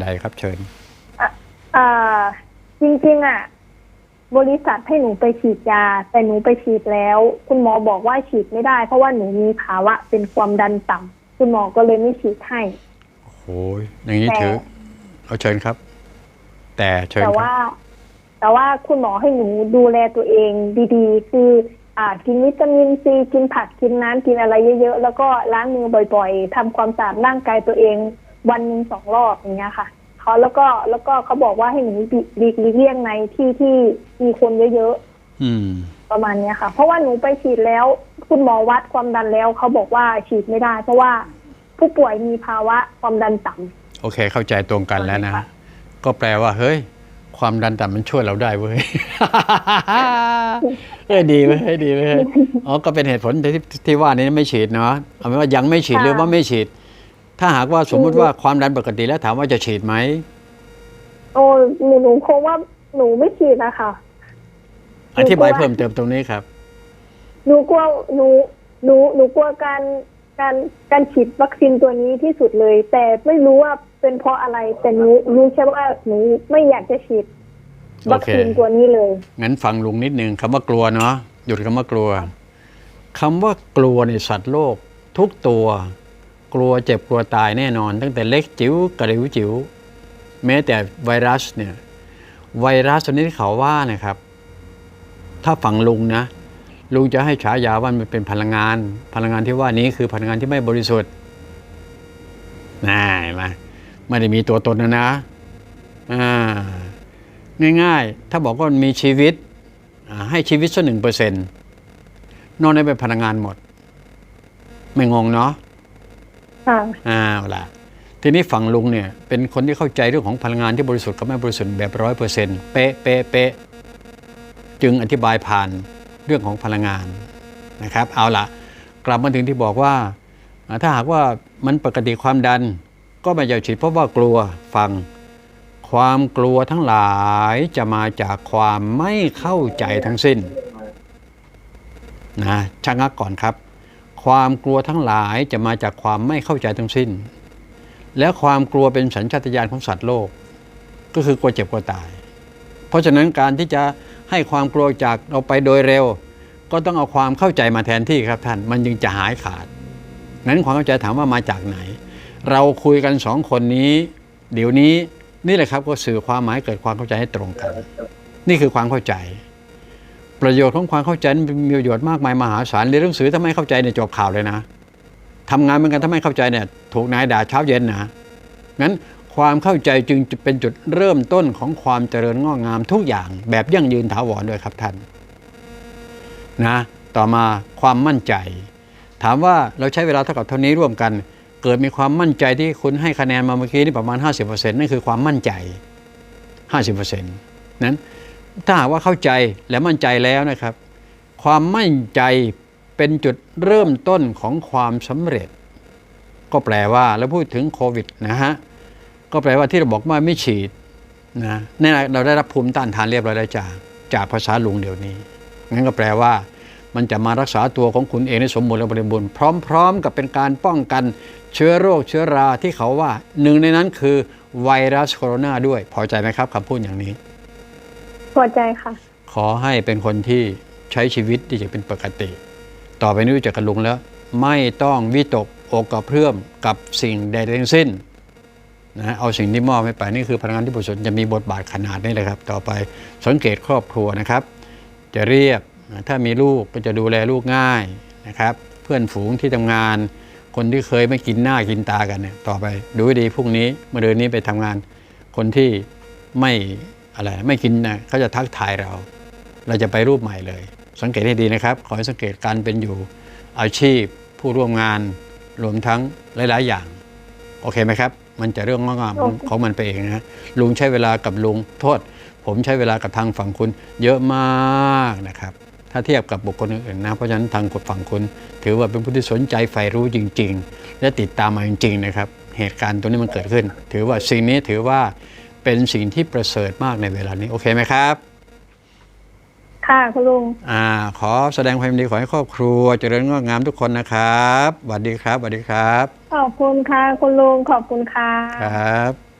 ใดครับเชิญอะอ่าจริงๆอะ บริษัทให้หนูไปฉีดยา แต่หนูไปฉีดแล้ว คุณหมอบอกว่าฉีดไม่ได้ เพราะว่าหนูมีภาวะเป็นความดันต่ำคุณหมอก็เลยไม่ฉีดให้โอ้ยอย่างนี้แต่ถือเอาเชิญครับ แต่เชิญแต่ครับว่า แต่ว่าคุณหมอให้หนูดูแลตัวเองดีๆ คือ อ่า กินวิตามินซีกินผักกินน้ำกินอะไรเยอะๆแล้วก็ล้างมือบ่อย ๆทำความสะอาดร่างกายตัวเอง วันหนึ่งสองรอบอย่างเงี้ยค่ะเขาแล้วก็แล้วก็เขาบอกว่าให้หนูหลีกหลีกเลี่ยงในที่ที่มีคนเยอะๆอืมประมาณเนี้ยค่ะ เพราะว่าหนูไปฉีดแล้ว คุณหมอวัดความดันแล้วเขาบอกว่าฉีดไม่ได้ เพราะว่าผู้ป่วยมีภาวะความดันต่ำโอเค เข้าใจตรงกันแล้วนะค่ะก็แปลว่าเฮ้ย ความดันต่ำมันช่วยเราได้เว้ยเอ้ยดีเว้ยดีเว้ยอ๋อก็เป็นเหตุผลที่ที่ว่านี้ไม่ฉีดเนาะเอาเป็นว่ายังไม่ฉีดหรือว่าไม่ฉีด ถ้าหากว่าสมมุติว่าความดันปกติแล้วถามว่าจะฉีดไหมโอ้หนูหนูคงว่าหนูไม่ฉีดนะคะอธิบายเพิ่มเติมตรงนี้ครับ หนูกลัวหนูหนูหนูกลัวการการการฉีดวัคซีนตัวนี้ที่สุดเลย แต่ไม่รู้ว่าเป็นเพราะอะไร แต่หนูรู้แค่ว่าหนูไม่อยากจะฉีดวัคซีนโอเคตัวนี้เลยงั้นฟังลุงนิดนึงคำว่ากลัวเนาะหยุดคำว่ากลัวคำว่ากลัวในสัตว์โลก ทุกตัว กลัวเจ็บกลัวตายแน่นอน ตั้งแต่เล็กจิ๋วกระดิวจิ๋วแม้แต่ไวรัสเนี่ยไวรัสตัวนี้ที่เขาว่านะครับ ถ้าฝังลุงนะลุงจะให้ฉายาว่ามันเป็นพลังงาน พลังงานที่ว่านี้คือพลังงานที่ไม่บริสุทธิ์น่าเห็นไหมไม่ได้มีตัวตนนะนะง่ายๆ ถ้าบอกว่ามันมีชีวิตให้ชีวิตสักหนึ่งเปอร์เซ็นต์นอกนั้นเป็นพลังงานหมด ไม่งงเนาะ อ้าวล่ะทีนี้ฝั่งลุงเนี่ยเป็นคนที่เข้าใจเรื่องของพลังงานที่บริสุทธิ์กับไม่บริสุทธิ์แบบร้อยเปอร์เซ็นต์เป๊ะเป๊ะเป๊ะจึงอธิบายผ่านเรื่องของพลังงานนะครับ เอาล่ะ กลับมาถึงที่บอกว่า ถ้าหากว่ามันปกติความดันก็ไม่อยากฉีดเพราะว่ากลัวฟังความกลัวทั้งหลายจะมาจากความไม่เข้าใจทั้งสิ้นนะชะงักก่อนครับ ความกลัวทั้งหลายจะมาจากความไม่เข้าใจทั้งสิ้น และความกลัวเป็นสัญชาตญาณของสัตว์โลก ก็คือกลัวเจ็บกลัวตาย เพราะฉะนั้นการที่จะให้ความกลัวจากเราไปโดยเร็ว ก็ต้องเอาความเข้าใจมาแทนที่ครับท่าน มันจึงจะหายขาดงั้นความเข้าใจถามว่ามาจากไหน เราคุยกันสองคนนี้ เดี๋ยวนี้นี่แหละครับก็สื่อความหมายเกิดความเข้าใจให้ตรงกัน นี่คือความเข้าใจ ประโยชน์ของความเข้าใจนั้นมีประโยชน์มากมายมหาศาลเรียนหนังสือถ้าไม่เข้าใจเนี่ยจบข่าวเลยนะทำงานเหมือนกันถ้าไม่เข้าใจเนี่ยถูกนายด่าเช้าเย็นนะงั้นความเข้าใจจึงจะเป็นจุดเริ่มต้นของความเจริญงอกงามทุกอย่างแบบยั่งยืนถาวรด้วยครับท่านนะต่อมาความมั่นใจ ถามว่าเราใช้เวลาเท่ากับเท่านี้ร่วมกัน เกิดมีความมั่นใจที่คุณให้คะแนนมาเมื่อกี้นี่ประมาณ 50%นั่นคือความมั่นใจ 50%นั้น ถ้าหากว่าเข้าใจและมั่นใจแล้วนะครับ ความมั่นใจเป็นจุดเริ่มต้นของความสำเร็จ ก็แปลว่าแล้วพูดถึงโควิดนะฮะก็แปลว่าที่เราบอกว่าไม่ฉีดนะนี่เราได้รับภูมิต้านทานเรียบร้อยแล้วจากจากภาษาลุงเดี๋ยวนี้งั้นก็แปลว่ามันจะมารักษาตัวของคุณเองในสมบูรณ์และบริบูรณ์พร้อม ๆ กับเป็นการป้องกันเชื้อโรคเชื้อราที่เขาว่า หนึ่งในนั้นคือไวรัสโคโรนาด้วย พอใจไหมครับคำพูดอย่างนี้ พอใจค่ะ ขอให้เป็นคนที่ใช้ชีวิตที่จะเป็นปกติ ต่อไปนี้รู้จักกันลุงแล้ว ไม่ต้องวิตกอกกระเพื่อมกับสิ่งใดทั้งสิ้นนะเอาสิ่งที่มอบให้ไปนี่คือพลังงานที่บริสุทธิ์จะมีบทบาทขนาดนี้เลยครับ ต่อไปสังเกตครอบครัวนะครับ จะเรียบถ้ามีลูกก็จะดูแลลูกง่ายนะครับ เพื่อนฝูงที่ทำงาน คนที่เคยไม่กินหน้ากินตากันเนี่ยต่อไปดูดีพรุ่งนี้เมื่อเดือนนี้ไปทำงาน คนที่ไม่ อะไรไม่กินนะเขาจะทักทายเรา เราจะไปรูปใหม่เลย สังเกตให้ดีนะครับ ขอให้สังเกตการเป็นอยู่อาชีพ ผู้ร่วมงานรวมทั้งหลาย ๆ อย่าง โอเคไหมครับ มันจะเรื่องงอกงามโอเคของมันไปเองนะลุงใช้เวลากับลุงโทษ ผมใช้เวลากับทางฝั่งคุณ เยอะมากนะครับถ้าเทียบกับบุคคลอื่นๆนะ เพราะฉะนั้นทางกดฝั่งคุณถือว่าเป็นผู้ที่สนใจใฝ่รู้จริง ๆ และติดตามมาจริง ๆ นะครับ เหตุการณ์ตัวนี้มันเกิดขึ้น ถือว่าสิ่งนี้ถือว่า เป็นสิ่งที่ประเสริฐมากในเวลานี้ โอเคไหมครับ ค่ะคุณลุงอ่า ขอแสดงความยินดีขอให้ครอบครัว เจริญงอกงามทุกคนนะครับสวัสดีครับสวัสดีครับ ขอบคุณค่ะ คุณลุงขอบคุณค่ะครับ